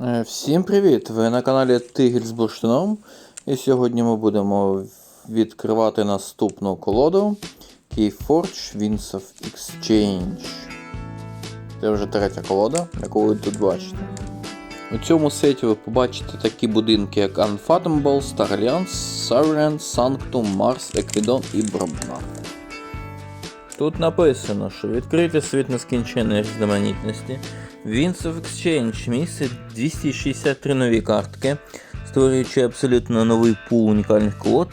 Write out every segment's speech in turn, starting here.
Е, Всім привіт! Ви на каналі Тигель з Бурштином. І сьогодні ми будемо відкривати наступну колоду Keyforge Winds of Exchange. Це вже третя колода, яку ви тут бачите. У цьому сеті ви побачите такі будинки, як Unfathomable, Star Alliance, Sovereign, Sanctum, Mars, Equidon і Брабна. Тут написано, що відкрити світ нескінченної різноманітності. Winds of Exchange містить 263 нові картки, створюючи абсолютно новий пул унікальних колод,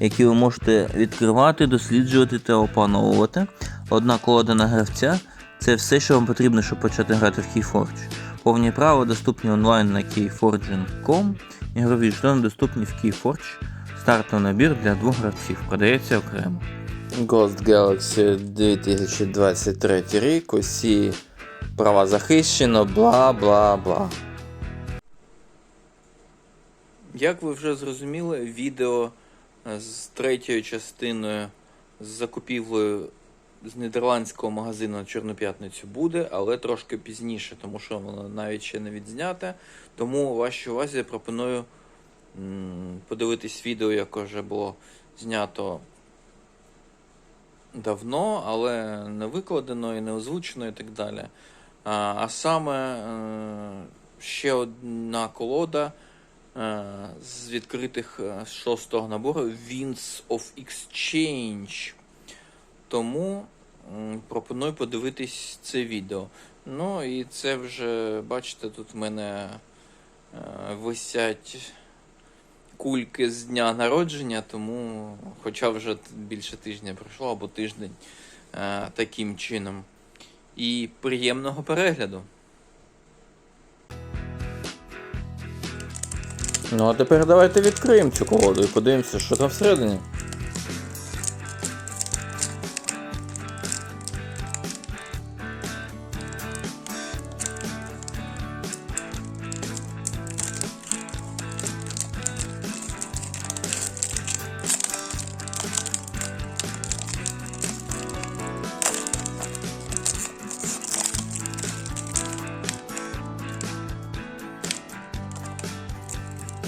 які ви можете відкривати, досліджувати та опановувати. Одна колода на гравця це все, що вам потрібно, щоб почати грати в Keyforge. Повні права доступні онлайн на keyforging.com. Ігрові жетони доступні в Keyforge. Стартовий набір для двох гравців. Продається окремо. Ghost Galaxy 2023 рік. Усі права захищено, бла бла бла. Як ви вже зрозуміли, відео е, з третьою частиною з закупівлею з нідерландського магазину на Чорну п'ятницю буде, але трошки пізніше, тому що воно навіть ще не відзняте. Тому вашій увазі я пропоную подивитись відео, яке вже було знято давно, але не викладено і не озвучено і так далі. А, а саме е, ще одна колода е, з відкритих е, шостого набору Winds of Exchange. Тому пропоную подивитись це відео. Ну і це вже, бачите, тут в мене висять кульки з дня народження, тому хоча вже більше тижня пройшло або тиждень е, таким чином. І приємного перегляду. Ну, а тепер давайте відкриємо цю колоду і подивимося, що там всередині.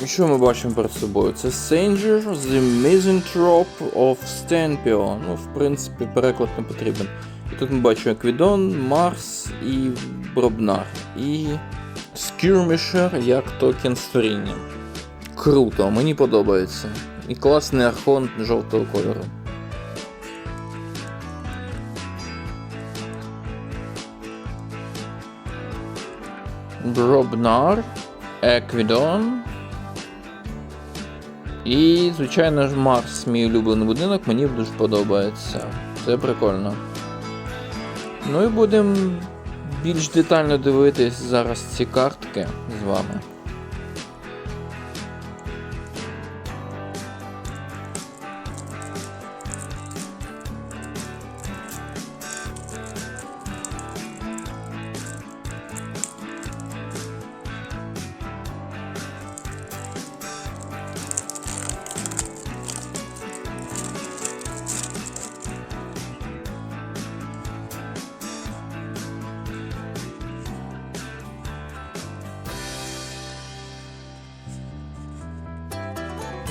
І що ми бачимо перед собою? Це Sanger, The Misanthrope of Stenpio. Ну, в принципі, переклад не потрібен. І тут ми бачимо Еквідон, Марс і Бробнар. І Skirmisher як токен створіння. Круто, мені подобається. І класний архон жовтого кольору. Бробнар, Еквідон. І, звичайно ж, Марс, мій улюблений будинок, мені дуже подобається. Це прикольно. Ну і будемо більш детально дивитись зараз ці картки з вами.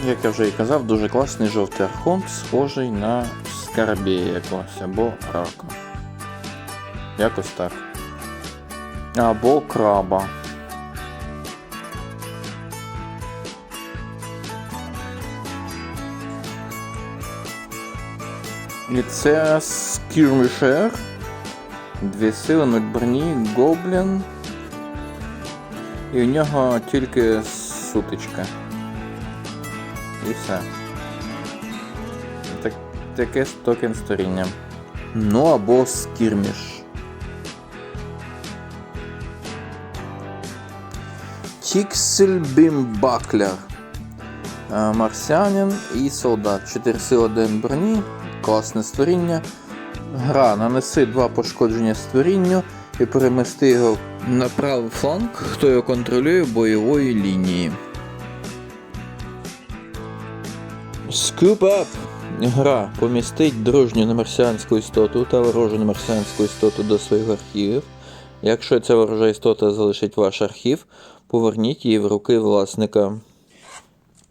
Як я вже і казав, дуже класний жовтий архонт, схожий на скарабія якогось або рака. Якось так. Або краба. І це Skirmisher. Дві сили, нуль броні, гоблін. І у нього тільки сутичка. І все. Так, таке токен сторіння. Ну або скірміш. Тіксельбім Баклер. Е, Марсіанин і солдат. 4 сили 1 броні. Класне створіння. Гра. Нанеси два пошкодження створінню і перемести його на правий фланг, хто його контролює бойової лінії. Scoop Up. Гра помістить дружню немарсіанську істоту та ворожу немарсіанську істоту до своїх архівів. Якщо ця ворожа істота залишить ваш архів, поверніть її в руки власника.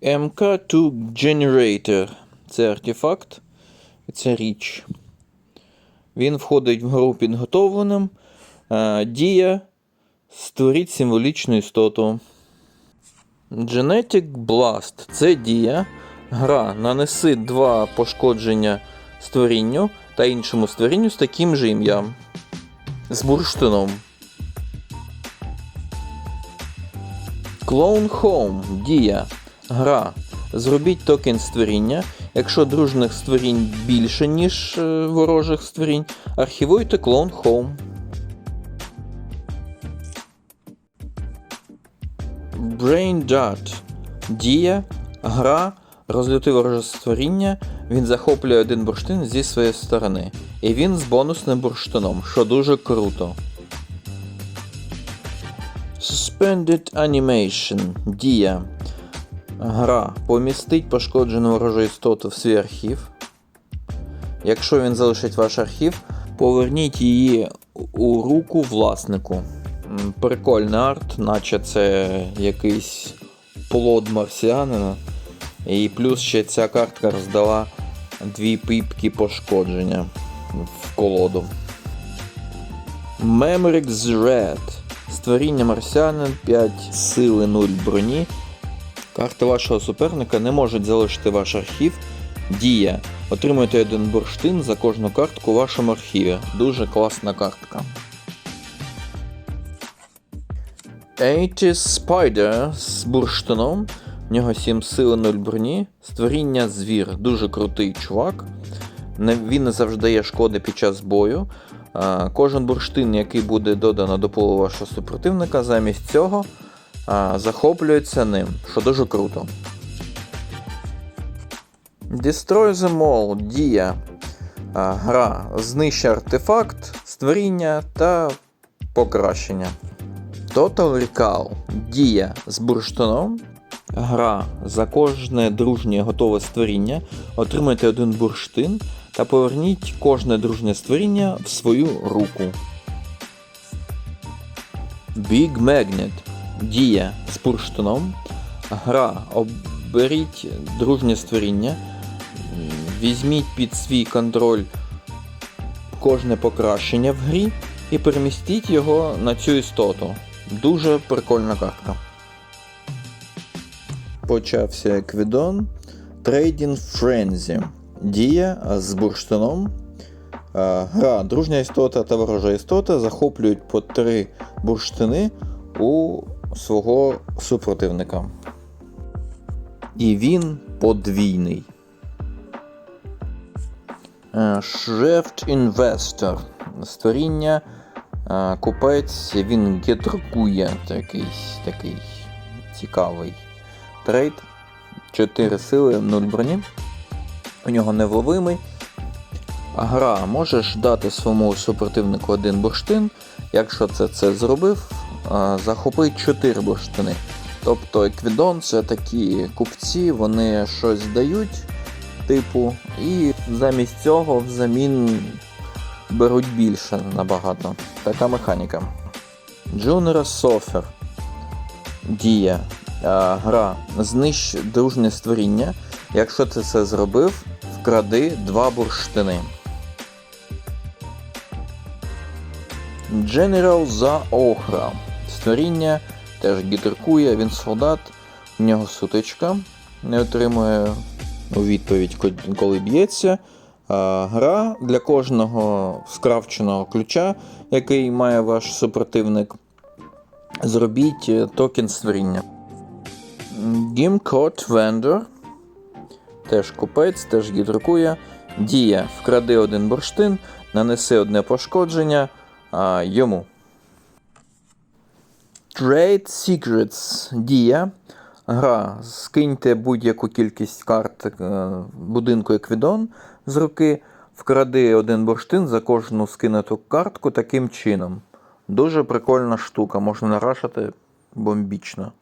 MK2 Generator це артефакт, це річ. Він входить в гру підготовленим. Е, Дія створіть символічну істоту. Genetic Blast це дія. Гра нанеси два пошкодження створінню та іншому створінню з таким же ім'ям. З бурштином. Clone Home дія. Гра. Зробіть токен створіння. Якщо дружних створінь більше, ніж е, ворожих створінь, архівуйте Clone Home. Brain Dart. Дія, гра, розлюти вороже створіння. Він захоплює один бурштин зі своєї сторони. І він з бонусним бурштином, що дуже круто. Suspended Animation. Дія. Гра. Помістить пошкоджену ворожу істоту в свій архів. Якщо він залишить ваш архів, поверніть її у руку власнику. Прикольний арт, наче це якийсь плод марсіанина. І плюс ще ця картка роздала дві пипки пошкодження в колоду. Memoryx Red. Створіння марсіанин 5 сили 0 броні. Карти вашого суперника не можуть залишити ваш архів. Дія. Отримуєте один бурштин за кожну картку у вашому архіві. Дуже класна картка. 80 Spider з бурштином. В нього 7 сили 0 броні. Створіння звір. Дуже крутий чувак. Він не завжди дає шкоди під час бою. Кожен бурштин, який буде додано до полу вашого супротивника, замість цього захоплюється ним, що дуже круто. Destroy the Mall дія. Гра знищує артефакт, створіння та покращення. Total Recall дія з бурштином. Гра за кожне дружнє готове створіння. Отримайте один бурштин та поверніть кожне дружнє створіння в свою руку. Big Magnet. Дія з бурштином. Гра. Оберіть дружнє створіння. Візьміть під свій контроль кожне покращення в грі і перемістіть його на цю істоту. Дуже прикольна картка. Почався Еквідон. Trading Frenzy. Дія з бурштином. Е, Гра, дружня істота та ворожа істота захоплюють по три бурштини у свого супротивника. І він подвійний. Shrift Investor. Створіння. е, Купець, він гетркує такий, такий цікавий трейд. 4 сили, 0 броні. У нього невловимий. Гра можеш дати своєму супротивнику один бурштин. Якщо це це зробив, а, захопить 4 бурштини. Тобто Еквідон це такі купці, вони щось дають, типу, і замість цього взамін беруть більше набагато. Така механіка. Джунера Софер. Дія. А, Гра. Знищ дружнє створіння. Якщо ти це зробив, вкради два бурштини. General за Охра. Створіння теж гітеркує, він солдат, в нього сутичка. Не отримує у відповідь, коли б'ється. А, Гра для кожного скравченого ключа, який має ваш супротивник. Зробіть е, токен створіння. Gimcode Vendor. Теж купець, теж гідрокує. Дія. Вкради один бурштин, нанеси одне пошкодження а, йому. Trade Secrets. Дія. Гра. Скиньте будь-яку кількість карт е, будинку Еквідон з руки. Вкради один бурштин за кожну скинуту картку таким чином. Дуже прикольна штука, можна нарашати бомбічно.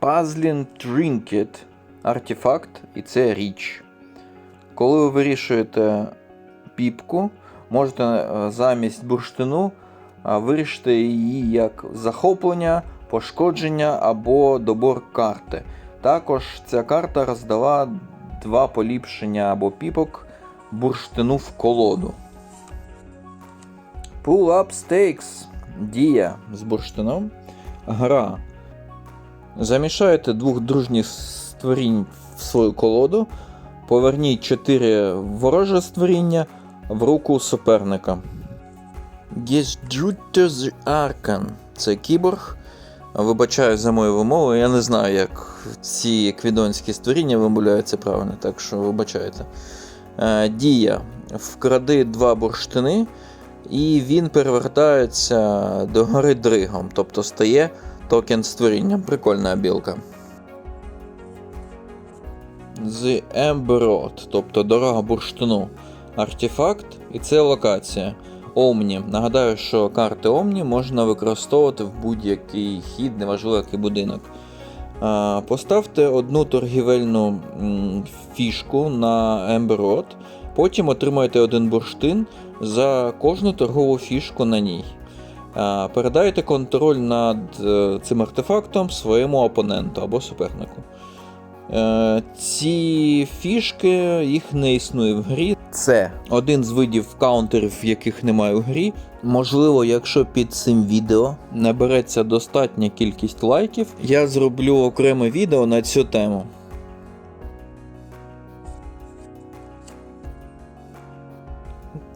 Puzzling Trinket артефакт, і це річ. Коли ви вирішуєте піпку, можете е, замість бурштину е, вирішити її як захоплення, пошкодження або добор карти. Також ця карта роздала два поліпшення або піпок бурштину в колоду. Pull Up Stakes. Дія з бурштином. Гра. Замішайте двох дружніх створінь в свою колоду. Поверніть 4 вороже створіння в руку суперника. Gesjuter Arkan. Це кіборг. Вибачаю за мою вимову, я не знаю, як ці квідонські створіння вимовляються правильно, так що вибачайте. Е, Дія. Вкради два бурштини, і він перевертається до гори дригом, тобто стає токен створіння. Прикольна білка. The Road, тобто дорога бурштину. Артефакт, і це локація. Омні. Нагадаю, що карти Омні можна використовувати в будь-який хід, неважливо який будинок. Поставте одну торгівельну фішку на Road, потім отримаєте один бурштин за кожну торгову фішку на ній. А, Передайте контроль над е, цим артефактом своєму опоненту або супернику. Е, Ці фішки їх не існує в грі. Це один з видів каунтерів, яких немає у грі. Можливо, якщо під цим відео набереться достатня кількість лайків, я зроблю окреме відео на цю тему.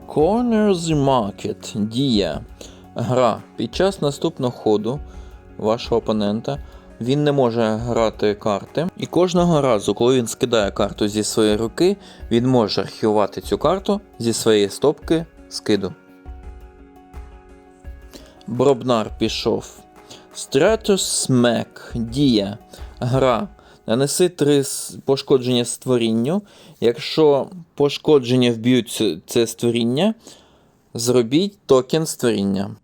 Corners Market. Дія. Гра. Під час наступного ходу вашого опонента він не може грати карти. І кожного разу, коли він скидає карту зі своєї руки, він може архівувати цю карту зі своєї стопки скиду. Бробнар пішов. Stratus Smack. Дія. Гра. Нанеси три пошкодження створінню. Якщо пошкодження вб'ють це створіння, зробіть токен створіння.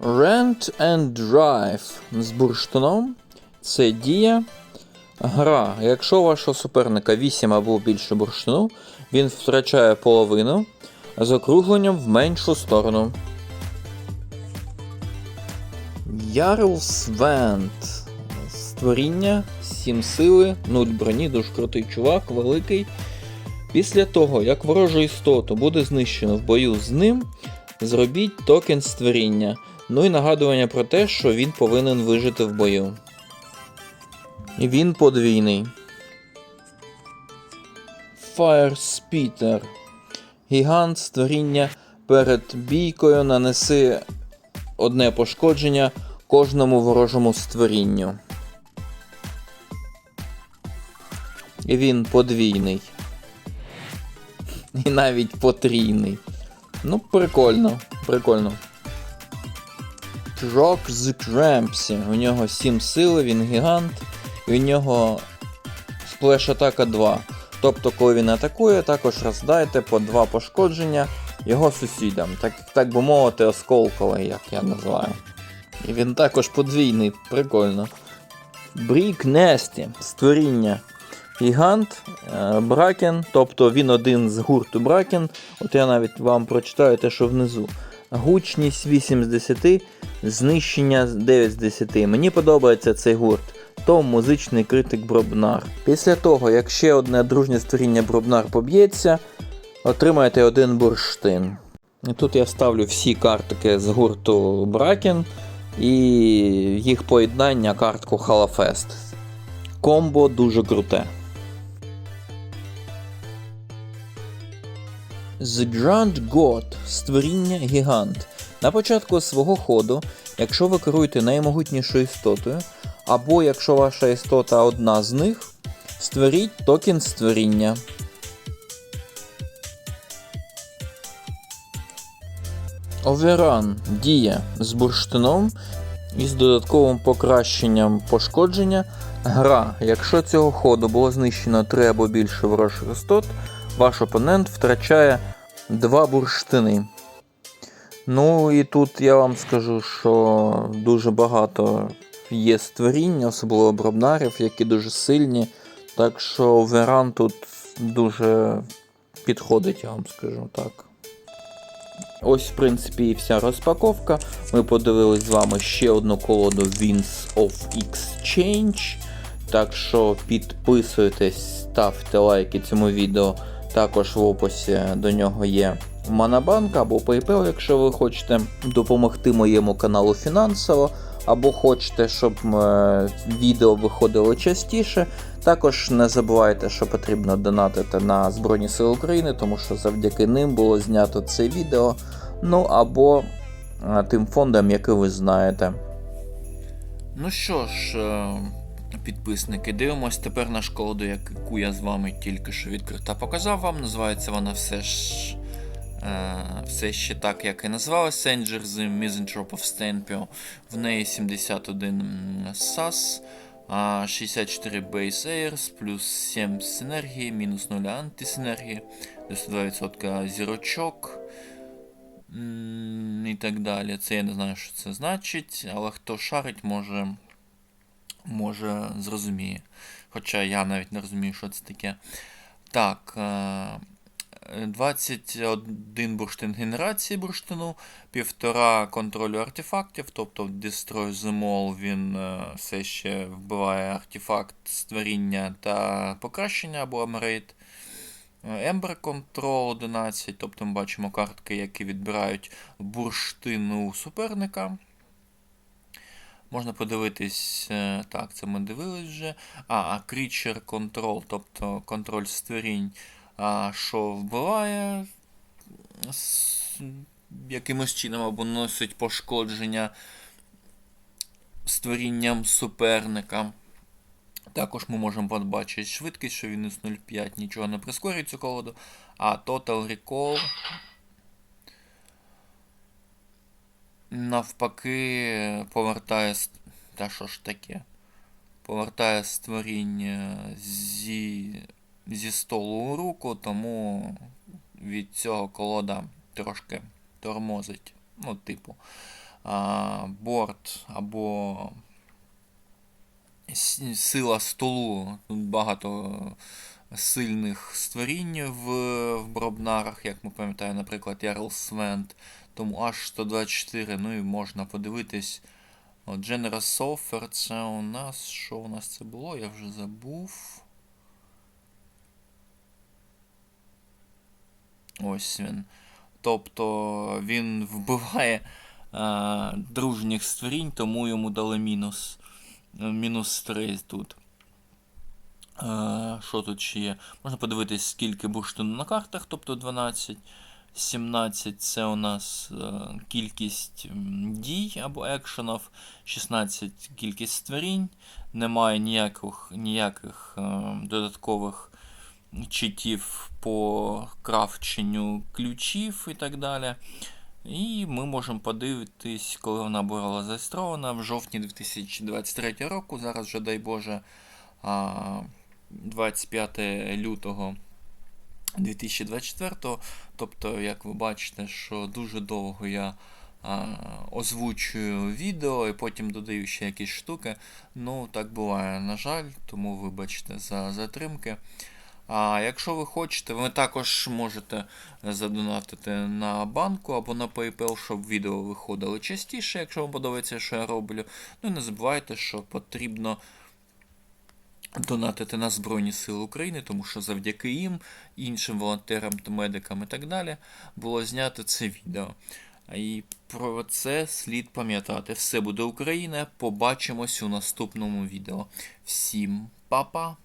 Rent and Drive з бурштином це дія. Гра. Якщо вашого суперника 8 або більше бурштину, він втрачає половину з округленням в меншу сторону. Ярл Свент. Створіння, 7 сили, 0 броні, дуже крутий чувак, великий. Після того, як ворожу істоту буде знищено в бою з ним, зробіть токен створіння. Ну і нагадування про те, що він повинен вижити в бою. Він подвійний. Speeder. Гігант створіння перед бійкою нанеси одне пошкодження кожному ворожому створінню. І він подвійний. І навіть потрійний. Ну, прикольно, прикольно. Трок з Кремпсі. У нього 7 сили, він гігант, і у нього сплеш атака 2. Тобто, коли він атакує, також роздайте по 2 пошкодження його сусідам. Так, так би мовити, осколковий, як я називаю. І він також подвійний, прикольно. Брік Несті, створіння. Гігант, е, Бракен, тобто він один з гурту Бракен. От я навіть вам прочитаю те, що внизу. Гучність 8 з 10, знищення 9 з 10. Мені подобається цей гурт. Том музичний критик Бробнар. Після того, як ще одне дружнє створіння Бробнар поб'ється, отримаєте один бурштин. І тут я ставлю всі картки з гурту Бракен і їх поєднання картку Халафест. Комбо дуже круте. The Grand God створіння гігант. На початку свого ходу, якщо ви керуєте наймогутнішою істотою, або якщо ваша істота одна з них, створіть токен створіння. Оверан дія з бурштином із додатковим покращенням пошкодження. Гра. Якщо цього ходу було знищено 3 або більше ворожих істот, ваш опонент втрачає 2 бурштини. Ну і тут я вам скажу, що дуже багато є створінь, особливо бробнарів, які дуже сильні. Так що Веран тут дуже підходить, я вам скажу так. Ось, в принципі, і вся розпаковка. Ми подивились з вами ще одну колоду Winds of Exchange. Так що підписуйтесь, ставте лайки цьому відео. Також в описі до нього є Монобанк або PayPal, якщо ви хочете допомогти моєму каналу фінансово, або хочете, щоб е, відео виходило частіше. Також не забувайте, що потрібно донатити на Збройні Сили України, тому що завдяки ним було знято це відео. Ну або е, тим фондам, який ви знаєте. Ну що ж, е, підписники, дивимось тепер на школу, яку я з вами тільки що відкрив та показав вам. Називається вона все ж. е, Все ще так, як і називалася Sanger The Misanthrope of Stenpio. В неї 71 SAS, 64 Base Airs, плюс 7 синергії, мінус 0 антисинергії, 92% зірочок. І так далі. Це я не знаю, що це значить, але хто шарить, може, може зрозуміє. Хоча я навіть не розумію, що це таке. Так. е, 21 бурштин генерації бурштину, півтора контролю артефактів, тобто Destroy the Mall він е, все ще вбиває артефакт створіння та покращення або Emerald. Ember Control 11, тобто ми бачимо картки, які відбирають бурштину суперника. Можна подивитись, е, так, це ми дивились вже. А, Creature Control, тобто контроль створінь, що вбиває якимось чином або носить пошкодження створінням суперника. Також ми можемо побачити швидкість, що він із 0,5 нічого не прискорює цю колоду. А Total Recall навпаки повертає. Та що ж таке? Повертає створіння зі, зі столу у руку, тому від цього колода трошки тормозить. Ну, типу, а, борт або сила столу. Тут багато сильних створінь в, в Бробнарах, як ми пам'ятаємо, наприклад, Ярл Свент. Тому аж 124, ну і можна подивитись. От Generous Offer, це у нас. Що у нас це було? Я вже забув. Ось він. Тобто він вбиває а, дружніх створінь, тому йому дали мінус. Е, Мінус 3 тут. Е, Що тут ще є? Можна подивитись, скільки бурштину на картах, тобто 12. 17 це у нас е, кількість дій або екшенів, 16 кількість створінь, немає ніяких, ніяких е, додаткових читів по крафченню ключів і так далі. І ми можемо подивитись, коли вона була зареєстрована в жовтні 2023 року. Зараз вже, дай Боже, 25 лютого 2024. Тобто, як ви бачите, що дуже довго я а, озвучую відео і потім додаю ще якісь штуки. Ну, так буває, на жаль, тому вибачте за затримки. А якщо ви хочете, ви також можете задонатити на банку або на PayPal, щоб відео виходили частіше, якщо вам подобається, що я роблю. Ну і не забувайте, що потрібно донатити на Збройні Сили України, тому що завдяки їм, іншим волонтерам та медикам і так далі, було знято це відео. І про це слід пам'ятати. Все буде Україна. Побачимось у наступному відео. Всім па-па!